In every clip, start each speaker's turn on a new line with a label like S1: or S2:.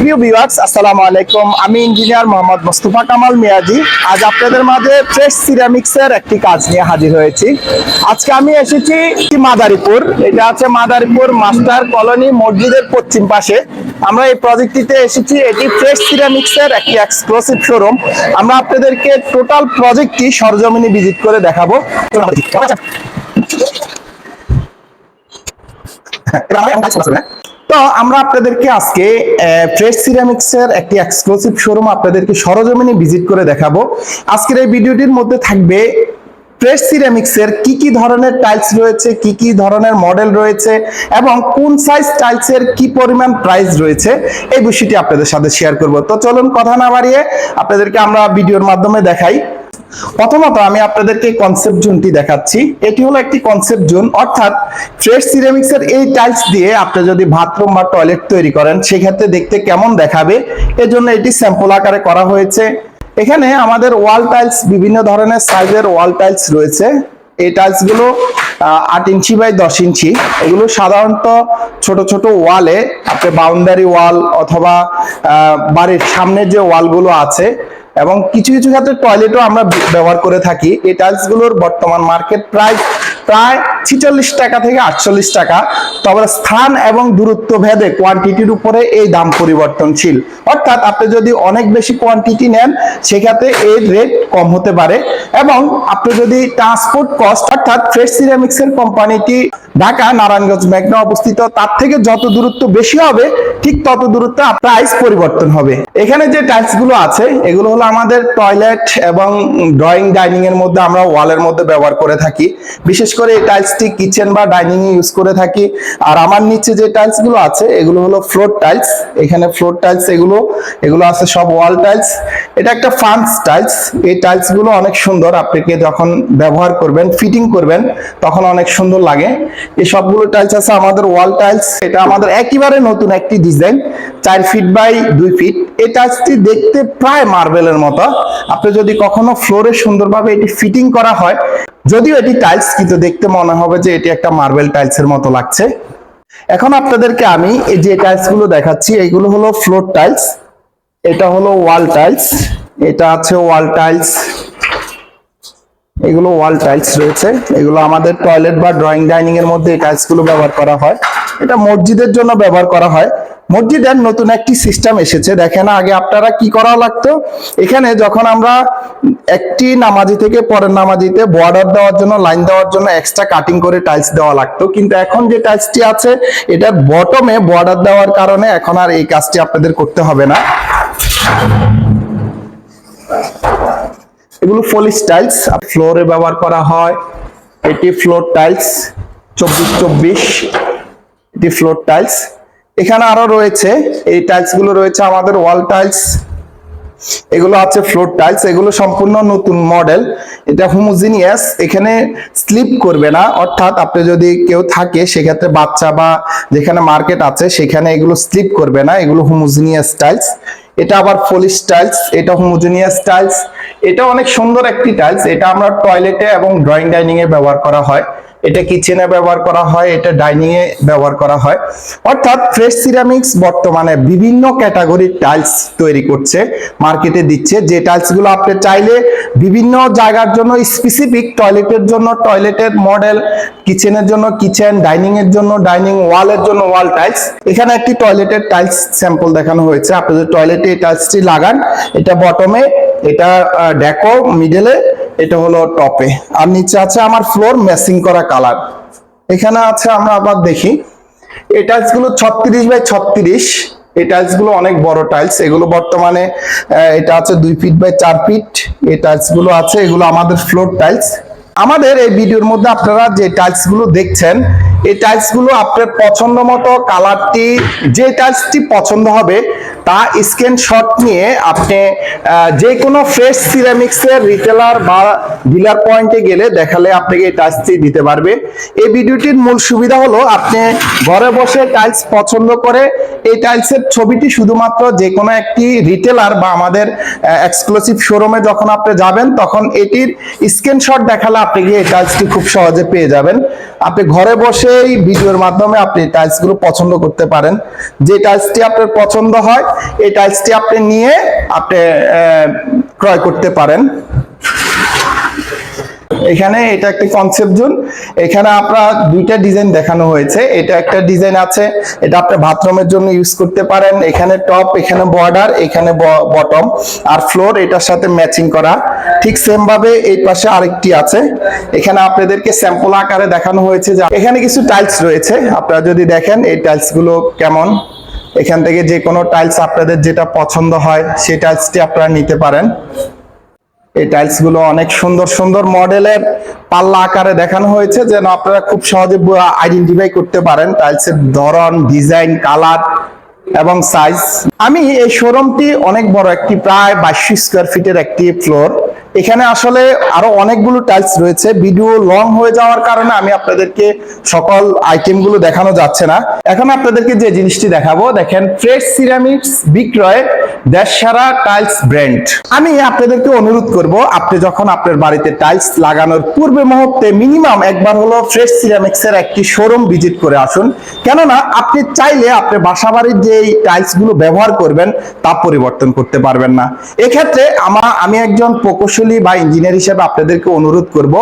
S1: সুপ্রিয় ভিউয়ার্স আসসালামু আলাইকুম। আমি ইঞ্জিনিয়ার মোহাম্মদ মোস্তফা কামাল মিয়াজি। আজ আপনাদের মাঝে ফ্রেশ সিরামিক্সের একটি কাজ নিয়ে হাজির হয়েছি। আজকে আমি এসেছি মাদারীপুর। এটা আছে মাদারীপুর মাস্টার কলোনি মসজিদের পশ্চিম পাশে। আমরা এই প্রজেক্টটিতে এসেছি। এটি ফ্রেশ সিরামিক্সের একটি এক্সক্লুসিভ শোরুম আমরা আপনাদেরকে টোটাল প্রজেক্টটি সরজমিনে ভিজিট করে দেখাবো। তো আমরা আপনাদেরকে আজকে ফ্রেশ সিরামিক্স এর একটি এক্সক্লুসিভ শোরুম আপনাদেরকে সরজমিনে ভিজিট করে দেখাবো। আজকের এই ভিডিওটির মধ্যে থাকবে ফ্রেশ সিরামিক্স এর কি কি ধরনের টাইলস রয়েছে, কি কি ধরনের মডেল রয়েছে, এবং কোন সাইজ টাইলস এর কি পরিমাণ প্রাইস রয়েছে, এই বিষয়টি আপনাদের সাথে শেয়ার করব। তো চলুন কথা না বাড়িয়ে আপনাদেরকে আমরা ভিডিওর মাধ্যমে দেখাই। প্রথমত আমি আপনাদেরকে কনসেপ্ট জোনটি দেখাচ্ছি। এটি হলো একটি কনসেপ্ট জোন অর্থাৎ ফ্রেশ সিরামিক্স এর এই টাইলস দিয়ে আপনি যদি বাথরুম বা টয়লেট তৈরি করেন, সেক্ষেত্রে দেখতে কেমন দেখাবে? এজন্য এটি স্যাম্পল আকারে করা হয়েছে। এখানে আমাদের ওয়াল টাইলস বিভিন্ন ধরনের সাইজের ওয়াল টাইলস রয়েছে। এই টাইলসগুলো আট ইঞ্চি বাই দশ ইঞ্চি। এগুলো সাধারণত ছোট ছোট ওয়ালে আপনি বাউন্ডারি ওয়াল অথবা বাড়ির সামনের যে ওয়ালগুলো আছে এবং কিছু কিছু ক্ষেত্রে টয়লেটও আমরা ব্যবহার করে থাকি। এই টাইলসগুলোর বর্তমান মার্কেট প্রাইস প্রায় ছিচল্লিশ টাকা থেকে আটচল্লিশ টাকা। তবে স্থান এবং দূরত্ব ভেদে কোয়ান্টিটির উপরে এই দাম পরিবর্তনশীল। অর্থাৎ আপনি যদি অনেক বেশি কোয়ান্টিটি নেন, সেক্ষেত্রে এর রেট কম হতে পারে। এবং আপনি যদি ট্রান্সপোর্ট কস্ট অর্থাৎ ফ্রেশ সিরামিক্স এর কোম্পানিটি ঢাকা, নারায়ণগঞ্জ, মেঘনা অবস্থিত, তার থেকে যত দূরত্ব বেশি হবে ঠিক তত দূরত্বে প্রাইস পরিবর্তন হবে। এখানে যে টাইলসগুলো আছে, এগুলো হলো আমাদের টয়লেট এবং ড্রয়িং ডাইনিং এর মধ্যে আমরা ওয়ালের মধ্যে ব্যবহার করে থাকি। বিশেষ করে এই টাইলসটি কিচেন বা ডাইনিং এ ইউজ করে থাকি। আর আমার নিচে যে টাইলসগুলো আছে, এগুলো হলো ফ্লোর টাইলস এখানে ফ্লোর টাইলস এগুলো এগুলো আছে সব ওয়াল টাইলস এটা একটা ফান্স টাইলস এই টাইলসগুলো অনেক সুন্দর। আপনাকে যখন ব্যবহার করবেন ফিটিং করবেন, তখন অনেক সুন্দর লাগে। এই সবগুলো টাইলস আছে আমাদের ওয়াল টাইলস এটা আমাদের একেবারে নতুন একটি ডিজাইন চার ফিট বাই দুই ফিট এই টাইলসটি দেখতে প্রায় মার্বেলের মতো। আপনি যদি কখনো ফ্লোরে সুন্দরভাবে এটি ফিটিং করা হয়, যদিও এটি টাইলস কিন্তু দেখতে মনে হবে যে এটি একটা মার্বেল টাইলসের মতো লাগছে। এখন আপনাদেরকে আমি এই যে টাইলসগুলো দেখাচ্ছি, এইগুলো হলো ফ্লোর টাইলস এটা হলো ওয়াল টাইলস এটা আছে ওয়াল টাইলস এগুলো ওয়াল টাইলস রয়েছে। এগুলো আমাদের টয়লেট বা ড্রয়িং ডাইনিং এর মধ্যে এই টাইলসগুলো ব্যবহার করা হয়। এটা মসজিদের জন্য ব্যবহার করা হয়। মসজিদের নতুন একটি সিস্টেম এসেছে। দেখেন আগে আপনারা কি করা লাগতো? এখানে যখন আমরা একটি নামাজি থেকে পরের নামাজিতে বর্ডার দেওয়ার জন্য লাইন দেওয়ার জন্য এক্সট্রা কাটিং করে টাইলস দেওয়া লাগতো। কিন্তু এখন যে টাইলসটি আছে এটার বটমে বর্ডার দেওয়ার কারণে এখন আর এই কাজটি আপনাদের করতে হবে না। এগুলো ফলিস টাইলস ফ্লোরে ব্যবহার করা হয়। এটি ফ্লোর টাইলস চব্বিশ চব্বিশ, এটি ফ্লোর টাইলস এখানে আরও রয়েছে, এই টাইলসগুলো রয়েছে আমাদের ওয়াল টাইলস এগুলো আছে ফ্লোর টাইলস এগুলো সম্পূর্ণ নতুন মডেল এটা হোমোজিনিয়াস এখানে স্লিপ করবে না, অর্থাৎ আপনি যদি কেউ থাকে সেক্ষেত্রে বাচ্চা বা যেখানে মার্কেট আছে সেখানে এগুলো স্লিপ করবে না, এগুলো হোমোজিনিয়াস টাইলস এটা আবার ফলিস টাইলস এটা হোমোজিনিয়াস টাইলস এটা অনেক সুন্দর একটি টাইলস এটা আমরা টয়লেটে এবং ড্রয়িং ডাইনিং এ ব্যবহার করা হয়। এটা কিচেনে ব্যবহার করা হয়, এটা ডাইনিং এ ব্যবহার করা হয়। অর্থাৎ ফ্রেশ সিরামিক্স বর্তমানে বিভিন্ন ক্যাটাগরির টাইলস তৈরি করছে মার্কেটে দিচ্ছে। যে টাইলসগুলো আপনি চাইলে বিভিন্ন জায়গার জন্য স্পেসিফিক টয়লেটের জন্য টয়লেটের মডেল কিচেনের জন্য কিচেন ডাইনিং এর জন্য ডাইনিং ওয়ালের জন্য ওয়াল টাইলস এখানে একটি টয়লেটের টাইলস স্যাম্পল দেখানো হয়েছে। আপনি যদি টয়লেটে এই টাইলসটি লাগান। এটা বটমে এটা ডেকো মিডলে এটা হলো টপে। আর নিচে আছে আমার ফ্লোর ম্যাচিং করা কালার এখানে আছে আমরা আবার দেখি। এই টাইলসগুলো ছত্রিশ বাই ছত্রিশ। এই টাইলসগুলো অনেক বড় টাইলস এগুলো বর্তমানে এটা আছে দুই ফিট বাই চার ফিট এই টাইলসগুলো আছে, এগুলো আমাদের ফ্লোর টাইলস আমাদের এই ভিডিওর মধ্যে আপনারা যে টাইলসগুলো দেখছেন, এই টাইলসগুলো আপনার পছন্দ মতো কালারটি যে টাইলসটি পছন্দ হবে তা স্ক্রিনশট নিয়ে আপনি যে কোনো ফ্রেশ সিরামিক্সের রিটেলার বা ডিলার পয়েন্টে গেলে দেখালে আপনাকে এই টাইলসটি দিতে পারবে। এই ভিডিওটির মূল সুবিধা হলো আপনি ঘরে বসে টাইলস পছন্দ করে এই টাইলসের ছবিটি শুধুমাত্র যে কোনো একটি রিটেলার বা আমাদের এক্সক্লুসিভ শোরুমে যখন আপনি যাবেন, তখন এটির স্ক্রিনশট দেখালে আপনি গিয়ে এই টাইলসটি খুব সহজে পেয়ে যাবেন। আপনি ঘরে বসেই ভিডিওর মাধ্যমে আপনি টাইলসগুলো পছন্দ করতে পারেন। যে টাইলসটি আপনার পছন্দ হয় এই টাইলসটি আপনি নিয়ে আপনি ক্রয় করতে পারেন। এখানে এটা একটা কনসেপ্ট জোন এখানে আপনার দুইটা ডিজাইন দেখানো হয়েছে। এটা একটা ডিজাইন আছে। এটা আপনি বাথরুমের জন্য ইউজ করতে পারেন। এখানে টপ এখানে বর্ডার এখানে বটম আর ফ্লোর এটার সাথে ম্যাচিং করা। ঠিক সেম ভাবে এই পাশে আরেকটি আছে। এখানে আপনাদেরকে স্যাম্পল আকারে দেখানো হয়েছে যে এখানে কিছু টাইলস রয়েছে। আপনারা যদি দেখেন এই টাইলসগুলো কেমন। এখান থেকে যে কোনো টাইলস আপনাদের যেটা পছন্দ হয়, সেই টাইলসটি আপনারা নিতে পারেন। এই টাইলসগুলো অনেক সুন্দর সুন্দর মডেলের পাল্লা আকারে দেখানো হয়েছে, যেন আপনারা খুব সহজে আইডেন্টিফাই করতে পারেন টাইলসের ধরন ডিজাইন কালার এবং সাইজ আমি এই শোরুমটি অনেক বড় একটি, প্রায় বাইশশো স্কোয়ার ফিটের একটি ফ্লোর এখানে আসলে আরও অনেকগুলো টাইলস রয়েছে। ভিডিও লং হয়ে যাওয়ার কারণে আমি আপনাদেরকে সকল আইটেমগুলো দেখানো যাচ্ছে না। এখন আপনাদেরকে যে জিনিসটি দেখাবো, দেখেন ফ্রেশ সিরামিক্স বিক্রয় দেশসারা টাইলস ব্র্যান্ড আমি আপনাদেরকে অনুরোধ করব, আপনি যখন আপনার বাড়িতে টাইলস লাগানোর পূর্বে মুহূর্তে মিনিমাম একবার হলো ফ্রেশ সিরামিক্স এর একটি শোরুম ভিজিট করে আসুন। কেননা আপনি চাইলে আপনি বাসাবাড়ির যে টাইলসগুলো ব্যবহার করবেন, তা পরিবর্তন করতে পারবেন না। এক্ষেত্রে আমা, আমি একজন প্রকৌশলী বা ইঞ্জিনিয়ার হিসেবে আপনাদেরকে অনুরোধ করব,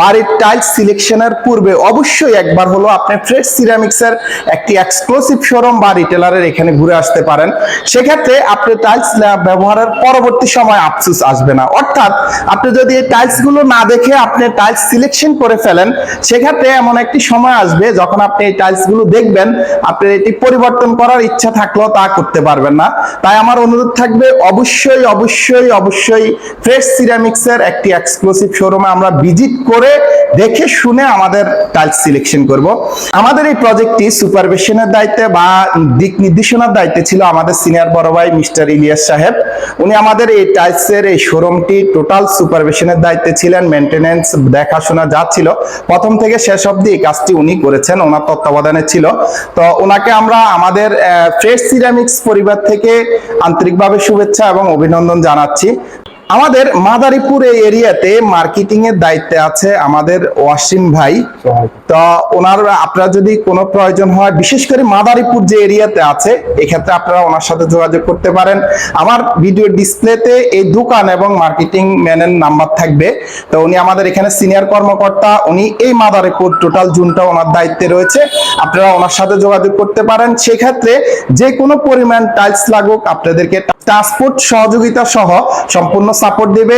S1: বাড়ির টাইলস সিলেকশনের পূর্বে অবশ্যই একবার হলো আপনি ফ্রেশ সিরামিক্স এর একটি এক্সক্লুসিভ শোরুম বা রিটেলারের এখানে ঘুরে আসতে পারেন। সেক্ষেত্রে আপনি টাইলস ব্যবহারের পরবর্তী সময় আফসোস আসবে না। অর্থাৎ আপনি যদি এই টাইলসগুলো না দেখে আপনি টাইলস সিলেকশন করে ফেলেন, সেক্ষেত্রে এমন একটি সময় আসবে যখন আপনি এই টাইলসগুলো দেখবেন আপনি এটি পরিবর্তন করার ইচ্ছা থাকলেও তা করতে পারবেন না। তাই আমার অনুরোধ থাকবে, অবশ্যই অবশ্যই অবশ্যই ফ্রেশ সিরামিক্স এর একটি এক্সক্লুসিভ শোরুমে আমরা ভিজিট করে দেখে শুনে আমাদের টাইলস সিলেকশন করব। আমাদের এই প্রজেক্টটি সুপারভিশনের দায়িত্বে বা দিক নির্দেশনার দায়িত্বে ছিল আমাদের সিনিয়র বড় ভাই মিস্টার ইলিয়াস সাহেব। উনি আমাদের এই টাইলসের এই শোরুমটি টোটাল সুপারভিশনের দায়িত্বে ছিলেন মেনটেনেন্স দেখাশোনা যা ছিল। প্রথম থেকে শেষ অবধি এই কাজটি উনি করেছেন, ওনার তত্ত্বাবধানে ছিল। তো ওনাকে আমরা আমাদের ফ্রেশ সিরামিক্স পরিবার থেকে আন্তরিকভাবে শুভেচ্ছা এবং অভিনন্দন জানাচ্ছি। আমাদের মাদারীপুর এই এরিয়াতে মার্কেটিং এর দায়িত্বে আছে আমাদের ওয়াসিম ভাই। তো ওনার, আপনার যদি কোনো প্রয়োজন হয়, বিশেষ করে মাদারীপুর যে এরিয়াতে আছে, এক্ষেত্রে আপনারা ওনার সাথে যোগাযোগ করতে পারেন। আমার ভিডিও ডিসপ্লেতে এই দোকান এবং মার্কেটিং ম্যানের নাম্বার থাকবে। তো উনি আমাদের এখানে সিনিয়র কর্মকর্তা, উনি এই মাদারীপুর টোটাল জুনটা ওনার দায়িত্বে রয়েছে। আপনারা ওনার সাথে যোগাযোগ করতে পারেন। সেক্ষেত্রে যে কোনো পরিমাণ টাইলস লাগুক, আপনাদেরকে ট্রান্সপোর্ট সহযোগিতা সহ সম্পূর্ণ সাপোর্ট দেবে।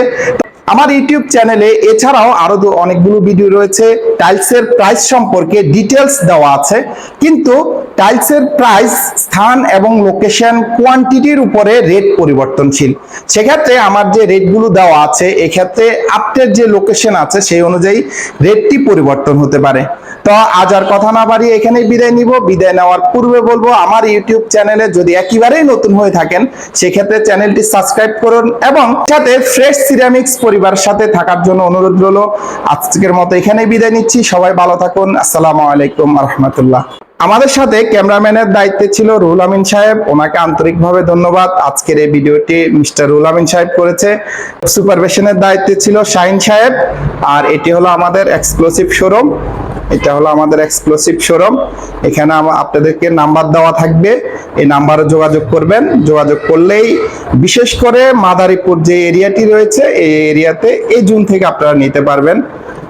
S1: আমার ইউটিউব চ্যানেলে এছাড়াও আরও অনেকগুলো ভিডিও রয়েছে। টাইলসের প্রাইস সম্পর্কে ডিটেলস দেওয়া আছে। কিন্তু টাইলসের প্রাইস স্থান এবং লোকেশন কোয়ান্টিটির উপরে রেট পরিবর্তনশীল। সেক্ষেত্রে আমার যে রেটগুলো দেওয়া আছে, এক্ষেত্রে আপনার যে লোকেশন আছে, সেই অনুযায়ী রেটটি পরিবর্তন হতে পারে। তো আজ আর কথা না বাড়িয়ে এখানেই বিদায় নিব। বিদায় নেওয়ার পূর্বে বলব, আমার ইউটিউব চ্যানেলে যদি একেবারেই নতুন হয়ে থাকেন, সেক্ষেত্রে চ্যানেলটি সাবস্ক্রাইব করুন এবং সাথে ফ্রেশ সিরামিক্স পরিবার সাথে থাকার জন্য অনুরোধ রইল। আজকের মতো এখানেই বিদায় নিচ্ছি। সবাই ভালো থাকুন। আসসালামু আলাইকুম রহমতুল্লাহ আমাদের সাথে ক্যামেরাম্যানের দায়িত্বে ছিল রুল আমিন সাহেব। ওনাকে আন্তরিকভাবে ধন্যবাদ। আজকের এই ভিডিওটি মিস্টার রুল আমিন সাহেব করেছে। সুপারভিশনের দায়িত্বে ছিল শাহিন সাহেব। আর এটি হলো আমাদের এক্সক্লুসিভ শোরুম। এটা হলো আমাদের এক্সক্লুসিভ শোরুম। এখানে আপনাদেরকে নাম্বার দেওয়া থাকবে। এই নাম্বারে যোগাযোগ করবেন। যোগাযোগ করলেই বিশেষ করে মাদারীপুর যে এরিয়াটি রয়েছে, এই এরিয়াতে এই জুন থেকে আপনারা নিতে পারবেন।